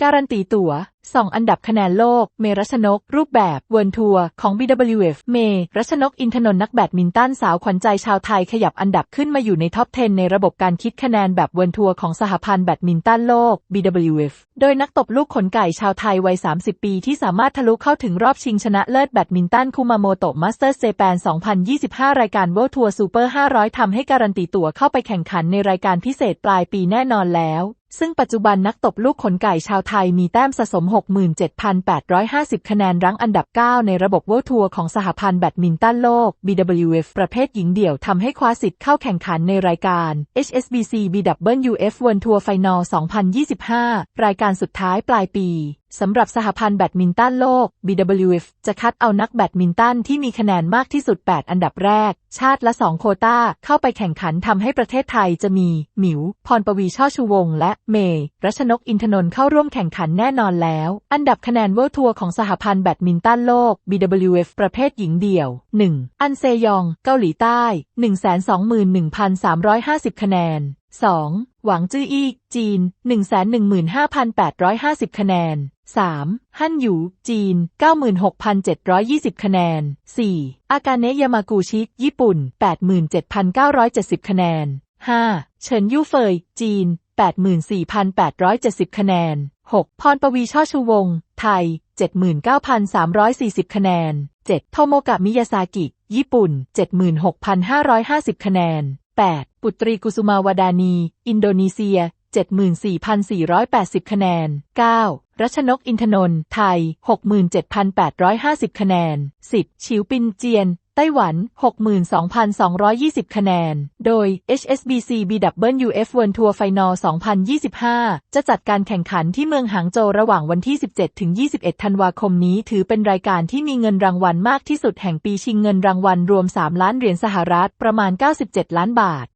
การันตีตั๋วสองอันดับคะแนนโลก เมรัชนก รูปแบบเวิร์นทัวร์ของ BWF เมรัชนกอินทนนท์นักแบดมินตันสาวขวัญใจชาวไทยขยับอันดับขึ้นมาอยู่ในท็อป 10 ในระบบการคิดคะแนนแบบเวิร์นทัวร์ของสหพันธ์แบดมินตันโลก BWF โดยนักตบลูกขนไก่ชาวไทยวัย 30 ปีที่สามารถทะลุเข้าถึงรอบชิงชนะเลิศแบดมินตันคุมาโมโตะมาสเตอร์เจแปน 2025 รายการ World Tour Super 500ทำให้การันตีตั๋วเข้าไปแข่งขันในรายการพิเศษปลายปีแน่นอนแล้ว ซึ่งปัจจุบันนักตบลูกขนไก่ชาวไทยมีแต้มสะสม 67,850 คะแนนรั้งอันดับ 9 ในระบบเวิลด์ทัวร์ของสหพันธ์แบดมินตันโลก BWF ประเภทหญิงเดี่ยวทำให้คว้าสิทธิ์เข้าแข่งขันในรายการ HSBC BWF World Tour Final 2025 รายการสุดท้ายปลายปี สำหรับสหพันธ์แบดมินตันโลก BWF จะคัดเอานักแบดมินตันที่มีคะแนนมากที่สุด 8 อันดับแรก ชาติละ2โคตาเข้าไปแข่งขันทำให้ประเทศไทยจะมี หมิว พรปวีช่อชูวงศ์และเมย์รัชนกอินทนนท์เข้าร่วมแข่งขันแน่นอนแล้ว อันดับคะแนนเวิลด์ทัวร์ของสหพันธ์แบดมินตันโลก BWF ประเภทหญิงเดี่ยว 1. อันเซยอง เกาหลีใต้ 121,350 คะแนน 2. หวังจื้ออี้จีน 115,850 คะแนน 3. ฮั่นหยู จีน 96,720 คะแนน 4. อากาเนะยามากูชิ ญี่ปุ่น 87,970 คะแนน 5. เฉินยู่เฟย จีน 84,870 คะแนน 6. พรปวีช่อชูวง ไทย 79,340 คะแนน 7. โทโมกะมิยาซากิ ญี่ปุ่น 76,550 คะแนน 8. ปุตรีกุสุมาวดานี อินโดนีเซีย 74,480 คะแนน 9. รัชนกอินทนนท์ไทย 67,850 คะแนน 10. ฉิวปินเจียน ไต้หวัน 62,220 คะแนน โดย HSBC BWF World Tour Final 2025 จะจัดการแข่งขันที่เมืองหางโจวระหว่างวันที่ 17 ถึง 21 ธันวาคมนี้ ถือเป็นรายการที่มีเงินรางวัลมากที่สุดแห่งปีชิงเงินรางวัลรวม 3 ล้านเหรียญสหรัฐประมาณ 97 ล้านบาท